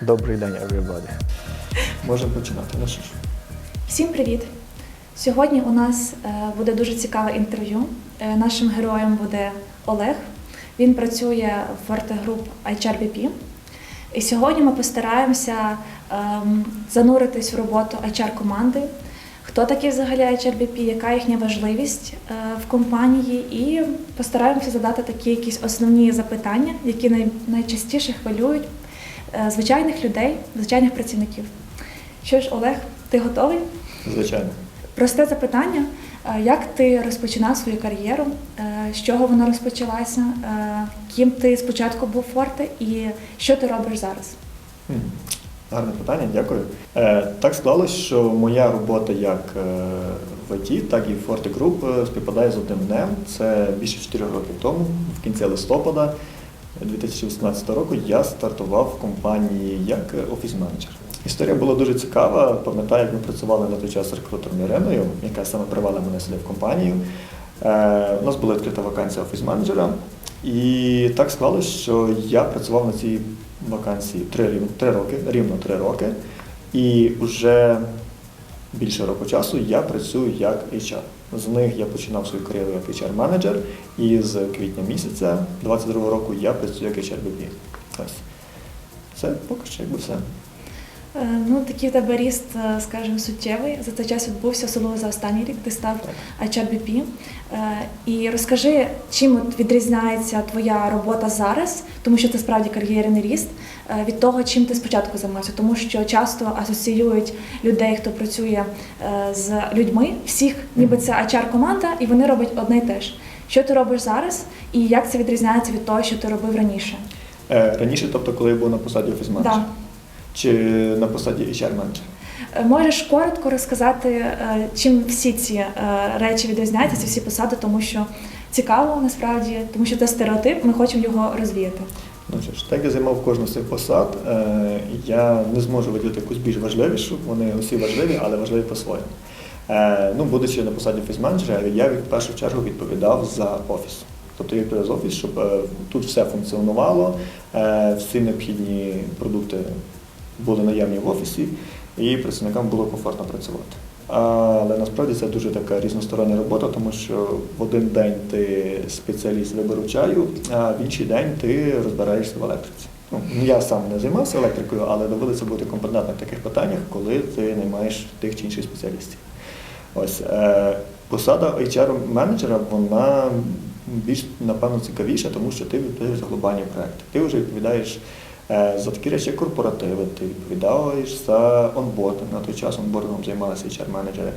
Добрий день, everybody. Можемо починати. Ну що ж. Всім привіт! Сьогодні у нас е, буде дуже цікаве інтерв'ю. Е, Нашим героєм буде Олег. Він працює в Group HRBP. І сьогодні ми постараємося ем, зануритись в роботу HR-команди. Хто такі взагалі HRBP, яка їхня важливість е, в компанії, і постараємося задати такі якісь основні запитання, які най- найчастіше хвилюють звичайних людей, звичайних працівників. Що ж, Олег, ти готовий? Звичайно. Просте запитання: Е, як ти розпочинав свою кар'єру? Е, З чого вона розпочалася? Е, Ким ти спочатку був форте і що ти робиш зараз? Гарне питання, дякую. Е, так склалось, що моя робота як е, в ІТ, так і в Forte Group е, співпадає з одним днем. Це більше 4 роки тому, в кінці листопада 2018 року, я стартував в компанії як офіс-менеджер. Історія була дуже цікава. Пам'ятаю, як ми працювали на той час рекрутером Іриною, яка саме привела мене сюди в компанію. Е, у нас була відкрита вакансія офіс-менеджера. І так склалося, що я працював на цій вакансії три, три роки, рівно три роки. І вже більше року часу я працюю як HR. З них я починав свою кар'єру як HR-менеджер, і з квітня місяця 22 року я працюю як HRBP. Ось. Це поки що якби все. Е, Ну, такий в тебе ріст, е, скажімо, суттєвий. За цей час відбувся, особливо за останній рік. Ти став HRBP. Е, І розкажи, чим відрізняється твоя робота зараз, тому що це справді кар'єрний ріст, від того, чим ти спочатку займався. Тому що часто асоціюють людей, хто працює е, з людьми, всіх, ніби це HR-команда, і вони роблять одне й те ж. Що ти робиш зараз, і як це відрізняється від того, що ти робив раніше? Е, раніше, тобто, коли я був на посаді офіс-менеджера? Да. Чи на посаді HR-менеджера? Е, Можеш коротко розказати, е, чим всі ці е, речі відрізняються, ці всі посади, тому що цікаво насправді, тому що це стереотип, ми хочемо його розвіяти. Ж, так я займав кожну з цих посад. Е, Я не зможу виділити якусь більш важливішу, вони усі важливі, але важливі по-своєму. Е, Ну, будучи на посаді офіс-менеджера, я в першу чергу відповідав за офіс. Тобто я відповідав за офіс, щоб е, тут все функціонувало, всі необхідні продукти були наявні в офісі, і працівникам було комфортно працювати. Але насправді це дуже така різностороння робота, тому що в один день ти спеціаліст вибору чаю, а в інший день ти розбираєшся в електриці. Ну, я сам не займався електрикою, але доводиться бути компетентним в таких питаннях, коли ти не маєш тих чи інших спеціалістів. Ось е, посада HR-менеджера, вона більш напевно цікавіша, тому що ти відповідаєш за глобальні проекти. Ти вже відповідаєш за такі речі, корпоративи, ти відповідаєш за онбординг. На той час онбордингом займалися HR-менеджери.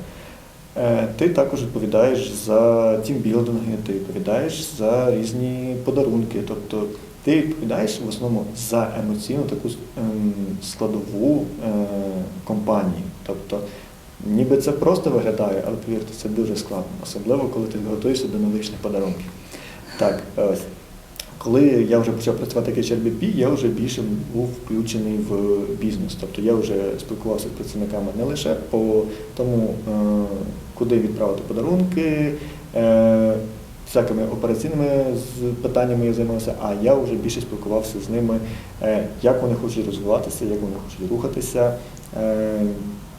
Е, Ти також відповідаєш за тімбілдинги, ти відповідаєш за різні подарунки. Тобто ти відповідаєш в основному за емоційну таку ем, складову е, компанії. Тобто, ніби це просто виглядає, але повірте, це дуже складно, особливо коли ти готуєшся до новорічних подарунків. Так, ось. Коли я вже почав працювати як HRBP, я вже більше був включений в бізнес. Тобто я вже спілкувався з працівниками не лише по тому, е, куди відправити подарунки, е, всякими операційними питаннями я займався, а я вже більше спілкувався з ними, е, як вони хочуть розвиватися, як вони хочуть рухатися.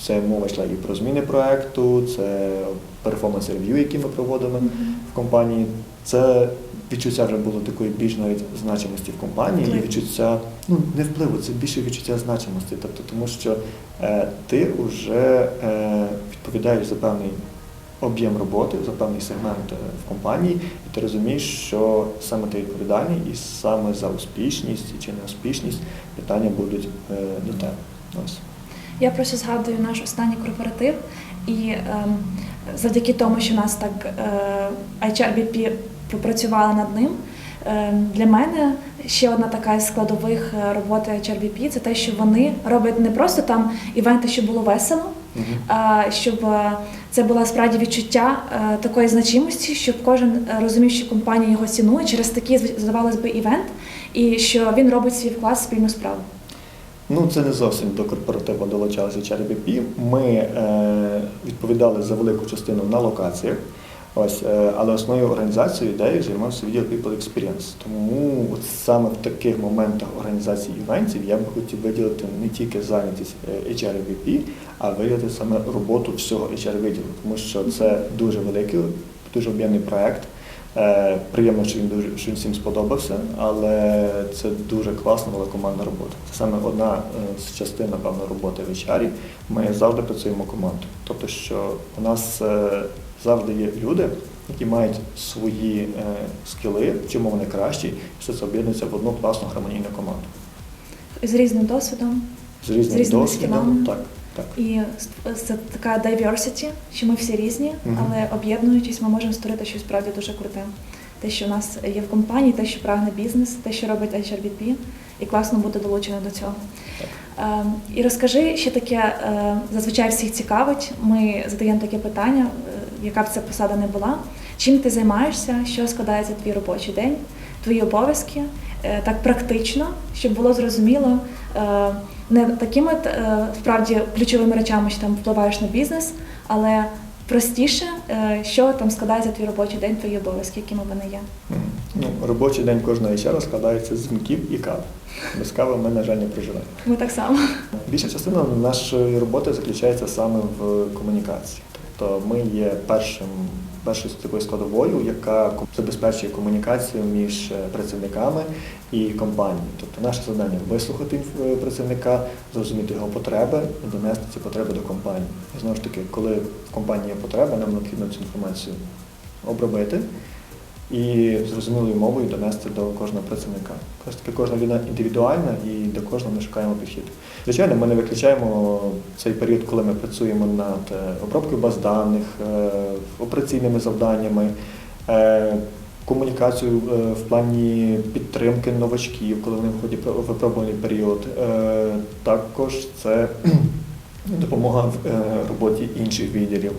Це мова йшла і про зміни проекту, це перформанс-рев'ю, які ми проводимо в компанії. Це відчуття вже було такої більш навіть значимості в компанії, і відчуття ну не впливу, це більше відчуття значимості. Тобто, тому що е, ти вже е, відповідаєш за певний об'єм роботи, за певний сегмент е, в компанії, і ти розумієш, що саме ти відповідальний, і саме за успішність чи неуспішність питання будуть е, до тебе. Ось. Я просто згадую наш останній корпоратив, і ем, завдяки тому, що нас так е, HRBP попрацювали над ним. ем, Для мене ще одна така з складових е, роботи HRBP – це те, що вони роблять не просто там івенти, щоб було весело, а щоб е, це було справді відчуття е, такої значимості, щоб кожен е, розумів, що компанія його цінує через такий, здавалось би, івент, і що він робить свій вклад в спільну справу. Ну, це не зовсім до корпоративу долучалися HRBP. Ми е, відповідали за велику частину на локаціях. Ось, е, але основною організацією ідеєю займався відділ People Experience. Тому от саме в таких моментах організації івентів я би хотів виділити не тільки зайнятість е, HR VP, а виділити саме роботу всього HR відділу, тому що це дуже великий, дуже об'ємний проект. Е, Приємно, що він дуже що він всім сподобався, але це дуже класна була командна робота. Це саме одна е, з частин, напевно, роботи в HR. Ми завжди працюємо командою. Тобто, що у нас е, завжди є люди, які мають свої скіли, в чому вони кращі, і все це об'єднується в одну класну гармонійну команду. З різним досвідом. З різним різними досвідом. скілами. Так, так. І це така diversity, що ми всі різні, Мгм. але об'єднуючись, ми можемо створити щось справді дуже круте. Те, що в нас є в компанії, те, що прагне бізнес, те, що робить HRBP, і класно бути долученим до цього. Е, І розкажи ще таке, е, зазвичай всіх цікавить. Ми задаємо таке питання, е, яка б це посада не була. Чим ти займаєшся, що складається твій робочий день, твої обов'язки, Е, так практично, щоб було зрозуміло е, не такими е, вправді ключовими речами, що там впливаєш на бізнес, але простіше, е, що там складається твій робочий день, твої обов'язки, якими вони є. Ну, робочий день кожного HR складається з дзвінків і кави. Без кави ми, на жаль, не проживаємо. Ми так само. Більша частина нашої роботи заключається саме в комунікації. Тобто ми є першим, першою такою складовою, яка забезпечує комунікацію між е, працівниками і компанією. Тобто наше завдання вислухати працівника, зрозуміти його потреби і донести ці потреби до компанії. І знову ж таки, коли в компанії є потреба, нам необхідно цю інформацію обробити і зрозумілою мовою донести до кожного працівника. Ось таки кожна людина індивідуальна і до кожного ми шукаємо підхід. Звичайно, ми не виключаємо цей період, коли ми працюємо над е, обробкою баз даних, е, операційними завданнями, е, комунікацією е, в плані підтримки новачків, коли вони входять в випробуваний період. Також це допомога в роботі інших відділів.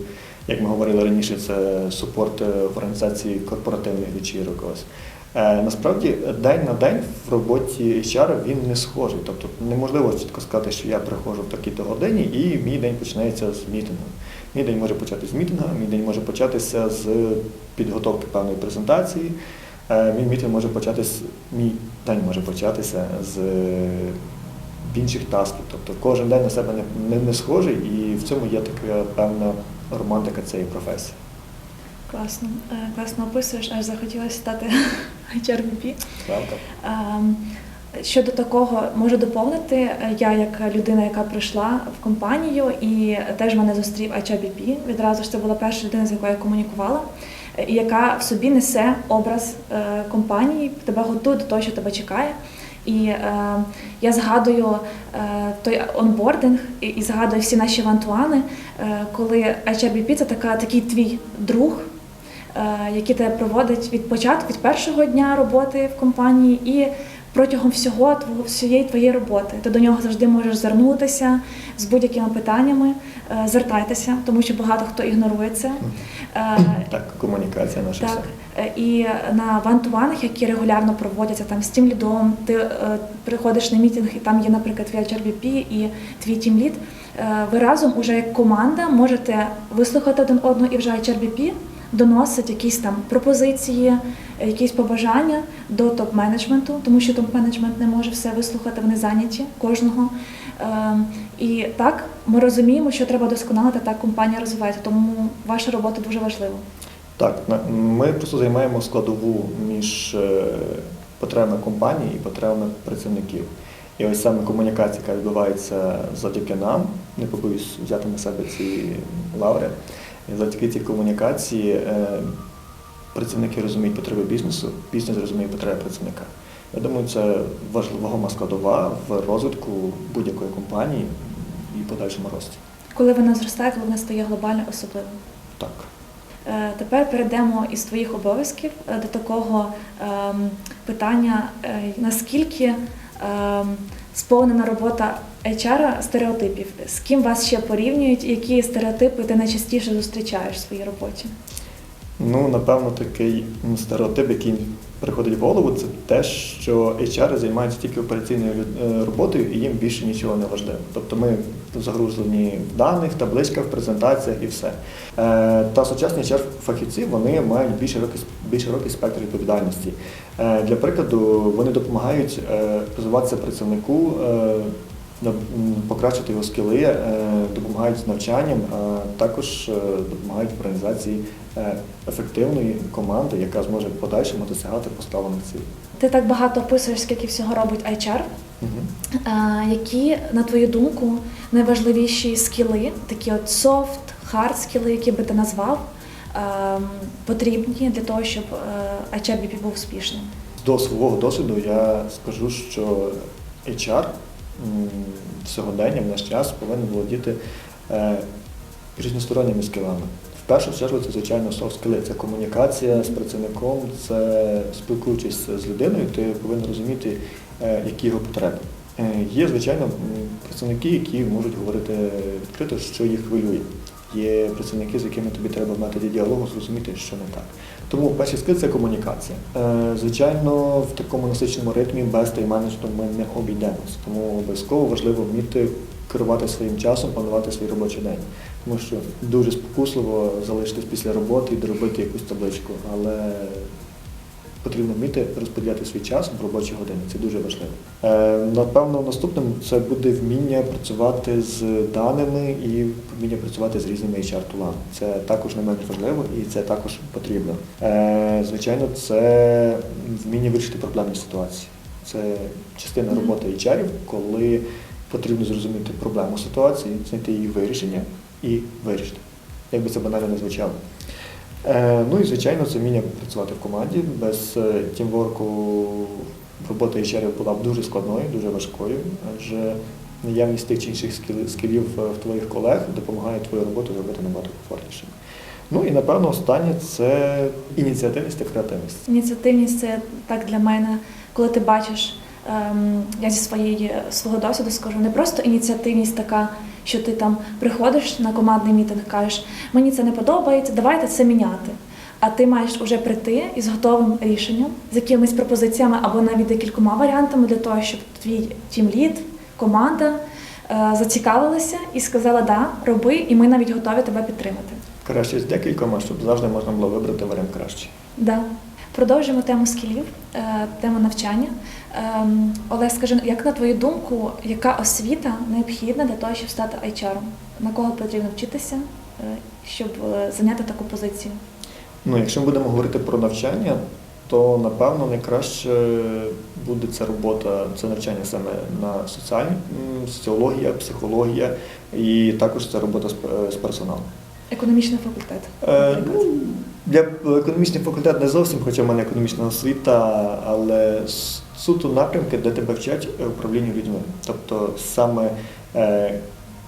Як ми говорили раніше, це супорт е, в організації корпоративних вечірок. Ось. Е, Насправді день на день в роботі HR він не схожий. Тобто неможливо чітко сказати, що я приходжу в такій-то годині і мій день починається з мітингу. Мій день може початися з мітинга, мій день може початися з підготовки певної презентації. Е, Мій мітинг може початися, мій день може початися з інших тасків. Тобто кожен день на себе не, не, не схожий, і в цьому є така певна романтика цієї професії. Класно, Е, класно описуєш, аж захотілося стати HRBP. Правда? Ем, Щодо такого можу доповнити, я як людина, яка прийшла в компанію і теж мене зустрів HRBP, відразу ж це була перша людина, з якою я комунікувала, і яка в собі несе образ е, компанії, тебе готує до того, що тебе чекає. І е, я згадую е, той онбординг і, і згадую всі наші вантуани, е, коли HRBP – це така, такий твій друг, е, який тебе проводить від початку, від першого дня роботи в компанії і протягом всього всієї твоєї роботи. Ти до нього завжди можеш звернутися з будь-якими питаннями, е, звертайтеся, тому що багато хто ігнорує це. Е, Так, комунікація наша так. Е, і на вантуванах, які регулярно проводяться там з тим лідом, ти приходиш на мітинг, і там є, наприклад, твій HRBP і твій тімлід. Ви разом уже як команда можете вислухати один одного і вже HRBP доносить якісь там пропозиції, якісь побажання до топ-менеджменту, тому що топ-менеджмент не може все вислухати, вони зайняті кожного. Е, І так ми розуміємо, що треба досконалити, так компанія розвивається, тому ваша робота дуже важлива. Так, ми просто займаємо складову між е, потребами компанії і потребами працівників. І ось саме комунікація, яка відбувається завдяки нам, не побоюсь взяти на себе ці лаври. І завдяки цій комунікації е, працівники розуміють потреби бізнесу, бізнес розуміє потреби працівника. Я думаю, це важлива вагома складова в розвитку будь-якої компанії і подальшому рості. Коли вона зростає, коли вона стає глобально особливою. Так. Е, Тепер перейдемо із твоїх обов'язків е, до такого ем, питання, наскільки ем, сповнена робота HR стереотипів, з ким вас ще порівнюють, які стереотипи ти найчастіше зустрічаєш в своїй роботі? Ну, напевно, такий стереотип, який приходить в голову, це те, що HR займаються тільки операційною е, роботою і їм більше нічого не важливо. Тобто ми загружені в даних, табличках, презентаціях і все. Е, Та сучасні HR фахівці вони мають більш широкий, більш широкий спектр відповідальності. Е, Для прикладу, вони допомагають розвиватися працівнику. Покращити його скіли, е, допомагають з навчанням, а також е, допомагають в організації е, ефективної команди, яка зможе в подальшому досягати поставлених цілей. Ти так багато описуєш, скільки всього робить HR. Які, на твою думку, найважливіші скіли, такі от софт, хард скіли, які би ти назвав, потрібні для того, щоб е, HRBP був успішним? До свого досвіду я скажу, що HR сьогодення в наш час повинен володіти е, різносторонніми скілами. В першу чергу це, звичайно, софт скіли. Це комунікація з працівником, це спілкуючись з людиною, ти повинен розуміти, е, які його потреби. Е, Є, звичайно, працівники, які можуть говорити відкрито, що їх хвилює. Є працівники, з якими тобі треба мати діалогу зрозуміти, що не так. Тому перший скид це комунікація. Е, Звичайно, в такому насиченому ритмі без тайм-менеджменту ми не обійдемось. Тому обов'язково важливо вміти керувати своїм часом, планувати свій робочий день. Тому що дуже спокусливо залишитись після роботи і доробити якусь табличку, але потрібно вміти розподіляти свій час в робочі години. Це дуже важливо. Е, Напевно, наступним це буде вміння працювати з даними і вміння працювати з різними HR-тулами. Це також не менш важливо і це також потрібно. Е, Звичайно, це вміння вирішити проблемні ситуації. Це частина роботи HR, коли потрібно зрозуміти проблему ситуації, знайти її вирішення і вирішити. Як би це банально не звучало. Е, Ну і звичайно, це вміння працювати в команді. Без е, тімворку робота HR була б дуже складною, дуже важкою, адже наявність тих чи інших скіл- скілів е, в твоїх колег допомагає твою роботу зробити набагато комфортнішою. Ну і напевно останнє це ініціативність та креативність. Ініціативність це так для мене, коли ти бачиш, ем, я зі своєї свого досвіду скажу, не просто ініціативність така, що ти там приходиш на командний мітинг, кажеш, мені це не подобається, давайте це міняти. А ти маєш уже прийти із готовим рішенням, з якимись пропозиціями або навіть декількома варіантами для того, щоб твій тімлід, команда е, зацікавилася і сказала, да, роби, і ми навіть готові тебе підтримати. Краще з декількома, щоб завжди можна було вибрати варіант краще. Да. Продовжуємо тему скілів, е, тему навчання. Ем, Олег, скажи, як на твою думку, яка освіта необхідна для того, щоб стати HR? На кого потрібно вчитися, е, щоб е, зайняти таку позицію? Ну, якщо ми будемо говорити про навчання, то напевно найкраще буде ця робота, це навчання саме на соціальній соціологія, психологія і також це робота з, з персоналом. Економічний факультет. Е, ну, для економічний факультет не зовсім, хоча в мене економічна освіта, але суто напрямки, де тебе вчать е, управлінню людьми. Тобто саме е,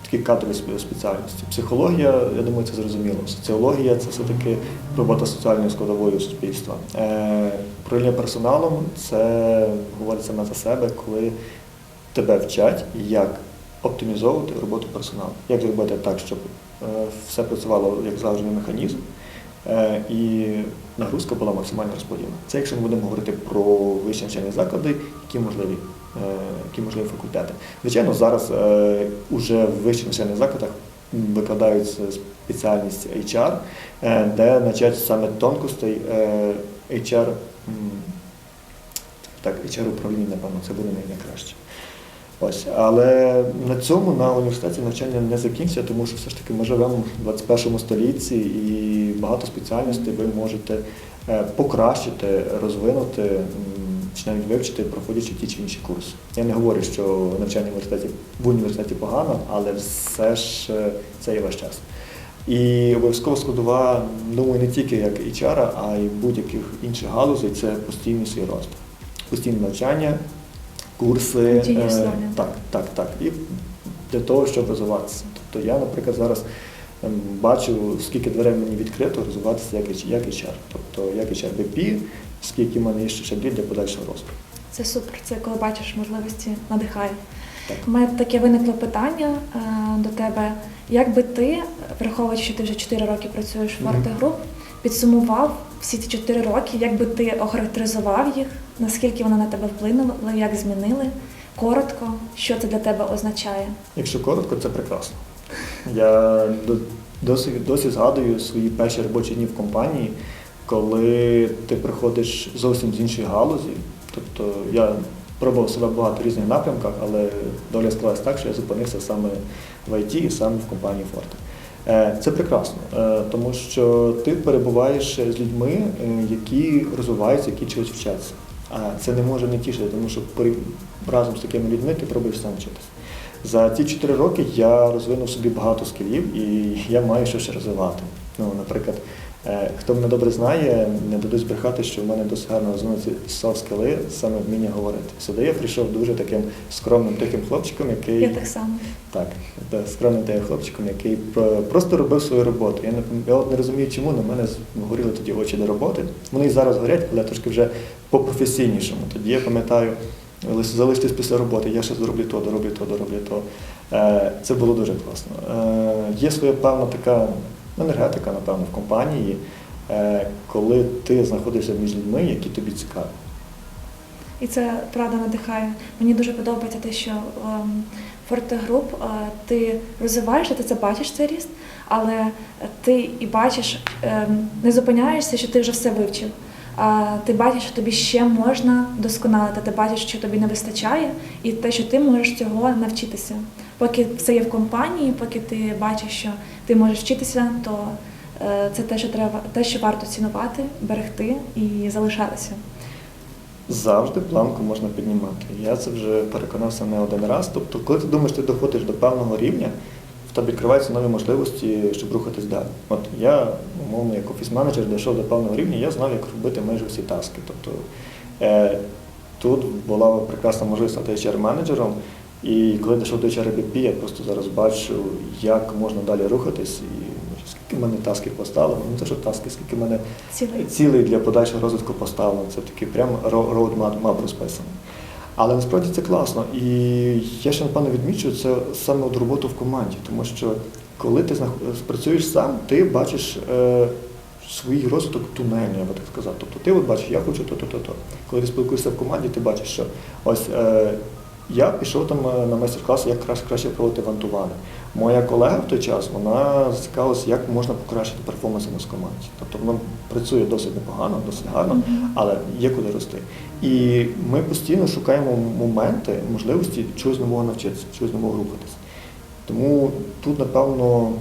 такі кадрові спеціальності. Психологія, я думаю, це зрозуміло. Соціологія це все-таки робота соціальною складовою суспільства. Е, управління персоналом це говорить саме за себе, коли тебе вчать, як оптимізовувати роботу персоналу, як зробити так, щоб е, все працювало як злагоджений механізм, і нагрузка була максимально розподілена. Це якщо ми будемо говорити про вищі навчальні заклади, які можливі, е, які можливі факультети. Звичайно, зараз е, уже в вищих навчальних закладах м, викладаються спеціальність HR, е, де навчають саме тонкостей е, HR, так, HR управління, напевно, це буде найкраще. Ось, але на цьому на університеті навчання не закінчиться, тому що все ж таки ми живемо в 21 столітті і багато спеціальностей ви можете е, покращити, розвинути чи навіть вивчити, проходячи ті чи інші курси. Я не говорю, що навчання в університеті в університеті погано, але все ж е, це є ваш час. І обов'язково складова, думаю, не тільки як HR, а й будь-яких інших галузей це постійний свій рост, постійне навчання, курси. Е, так, так, так. І для того, щоб розвиватися. Тобто я, наприклад, зараз ем, бачу, скільки дверей мені відкрито розвиватися як, як HR. Тобто як HR BP, скільки в мене є ще шаблі для подальшого розвитку. Це супер. Це коли бачиш можливості, надихає. Так. У мене таке виникло питання е, до тебе. Як би ти, враховуючи, що ти вже 4 роки працюєш в. Forte Group, підсумував всі ці чотири роки, як би ти охарактеризував їх, наскільки вони на тебе вплинули, як змінили? Коротко, що це для тебе означає? Якщо коротко, це прекрасно. Я досі, досі згадую свої перші робочі дні в компанії, коли ти приходиш зовсім з іншої галузі. Тобто я пробував себе в багато різних напрямках, але доля склалась так, що я зупинився саме в ІТ і саме в компанії Форте. Е, Це прекрасно, е, тому що ти перебуваєш з людьми, е, які розвиваються, які чогось вчаться. А це не може не тішити, тому що разом з такими людьми ти пробуєш сам вчитися. За ці чотири роки я розвинув собі багато скілів і я маю що ще розвивати. Ну, наприклад, хто мене добре знає, не дадуть збрехати, що в мене досить гарно розвинуті софт скіли, саме вміння говорити. Сюди я прийшов дуже таким скромним тихим хлопчиком, який Я так само. так, скромним тихим хлопчиком, який просто робив свою роботу. Я не я от не розумію, чому на мене горіли тоді очі до роботи. Вони і зараз горять, але трошки вже по-професійнішому. Тоді я пам'ятаю, залишитись після роботи, я ще зроблю то, дороблю то, дороблю то. Е, Це було дуже класно. Е, Є своя певна така енергетика, напевно, в компанії, е, коли ти знаходишся між людьми, які тобі цікаві. І це правда надихає. Мені дуже подобається те, що ем, Forte Group, е, ти розвиваєшся, ти це бачиш цей ріст, але ти і бачиш, ем, не зупиняєшся, що ти вже все вивчив. А ти бачиш, що тобі ще можна досконалити, ти бачиш, що тобі не вистачає, і те, що ти можеш цього навчитися. Поки все є в компанії, поки ти бачиш, що ти можеш вчитися, то е, це те, що треба, те, що варто цінувати, берегти і залишатися. Завжди планку можна піднімати. Я це вже переконався не один раз. Тобто, коли ти думаєш, ти доходиш до певного рівня, в тебе відкриваються нові можливості, щоб рухатись далі. От я, умовно, як офіс-менеджер, дійшов до певного рівня, я знав, як робити майже всі таски. Тобто е, тут була прекрасна можливість стати HR-менеджером. І коли дійшов до HRBP, я просто зараз бачу, як можна далі рухатись, і скільки в мене тасків поставлено, ну це що таски, скільки в мене Цілий. цілий для подальшого розвитку поставлено. Це такий прям роудмап розписаний. Але насправді це класно. І я ще напевно відмічу це саме от роботу в команді, тому що коли ти знах- працюєш сам, ти бачиш е, свій розвиток тунельний, я би так сказав. Тобто ти от бачиш, я хочу то, то, то, то. Коли ти спілкуєшся в команді, ти бачиш, що ось е, я пішов там е, на майстер-клас, як краще, краще проводити вантувани. Моя колега в той час вона зацікавилася, як можна покращити перформанс у нас в команді. Тобто воно працює досить непогано, досить гарно, але є куди рости. І ми постійно шукаємо моменти, можливості чогось нового навчитися, чогось нового рухатися. Тому тут, напевно,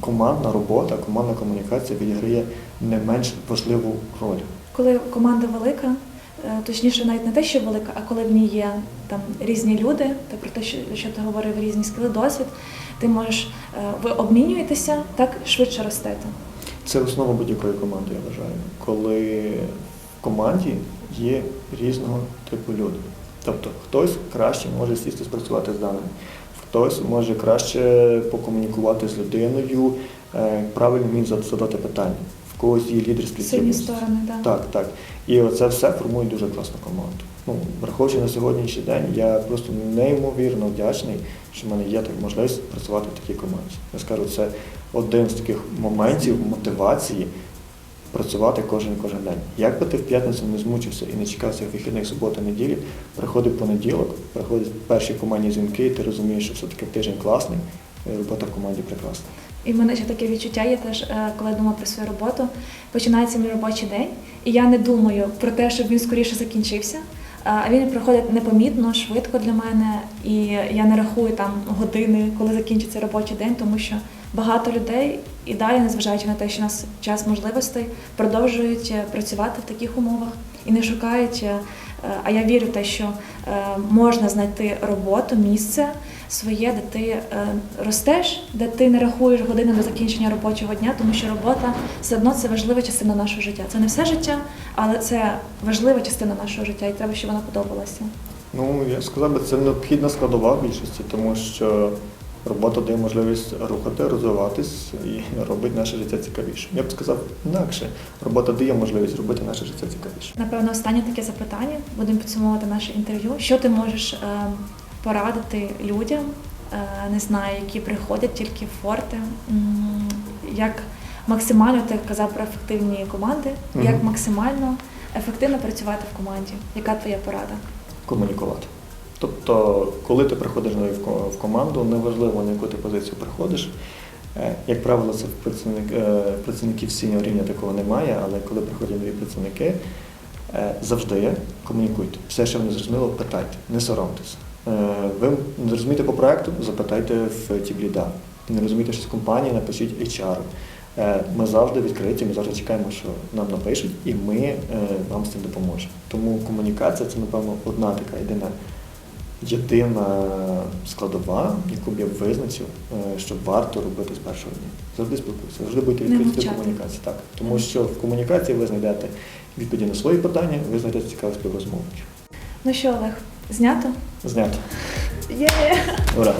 командна робота, командна комунікація відіграє не менш важливу роль. Коли команда велика, точніше, навіть не те, що велика, а коли в ній є там різні люди, та про те, що, що ти говорив, різні скили, досвід, ти можеш, е, ви обмінюєтеся, так швидше ростете. Це основа будь-якої команди, я вважаю. Коли в команді є різного типу люди. Тобто хтось краще може сісти спрацювати з даними, хтось може краще покомунікувати з людиною, е, правильно зад- задати питання, когось є лідерські Сильні сторони, так. Так, так. І оце все формує дуже класну команду. Ну, враховуючи на сьогоднішній день, я просто неймовірно вдячний, що в мене є так можливість працювати в такій команді. Я скажу, це один з таких моментів мотивації працювати кожен кожен день. Як би ти в п'ятницю не змучився і не чекався вихідних суботи, неділі, приходить понеділок, приходять перші командні дзвінки, і ти розумієш, що все-таки тиждень класний, робота в команді прекрасна. І в мене ще таке відчуття є теж, е, коли я думаю про свою роботу. Починається мій робочий день, і я не думаю про те, щоб він скоріше закінчився. А він проходить непомітно, швидко для мене, і я не рахую там години, коли закінчиться робочий день, тому що багато людей і далі, незважаючи на те, що у нас час можливостей, продовжують е, працювати в таких умовах і не шукають. е, А я вірю в те, що можна знайти роботу, місце своє, де ти е, ростеш, де ти не рахуєш години до закінчення робочого дня, тому що робота все одно це важлива частина нашого життя. Це не все життя, але це важлива частина нашого життя, і треба, щоб вона подобалася. Ну, я сказав би, це необхідна складова в більшості, тому що робота дає можливість рухати, розвиватись і робить наше життя цікавіше. Я б сказав інакше, робота дає можливість робити наше життя цікавіше. Напевно, останнє таке запитання. Будемо підсумовувати наше інтерв'ю. Що ти можеш е, порадити людям, е, не знаю, які приходять тільки в форти, як максимально ти казав про ефективні команди, Мгм. як максимально ефективно працювати в команді. Яка твоя порада? комунікувати. Тобто, коли ти приходиш в ко- в команду, неважливо на яку ти позицію приходиш. Е, Як правило, це працівник, е, працівників синього рівня такого немає, але коли приходять нові працівники, завжди комунікуйте. Все, що ви не зрозуміло, питайте, не соромтеся. Е, Ви не розумієте по проекту, запитайте в тібліда. Не розумієте щось в компанії, напишіть HR. Е, Ми завжди відкриті, ми завжди чекаємо, що нам напишуть, і ми е, вам з цим допоможемо. Тому комунікація це, напевно, одна така єдина єдина складова, яку б я визначив, що варто робити з першого дня. Завжди спілкуйтеся, завжди будьте відкриті до комунікації. Так. Тому що в комунікації ви знайдете відповіді на свої питання, ви знайдете цікавих співрозмовників. Ну що, Олег, знято? Знято. Є! Ура!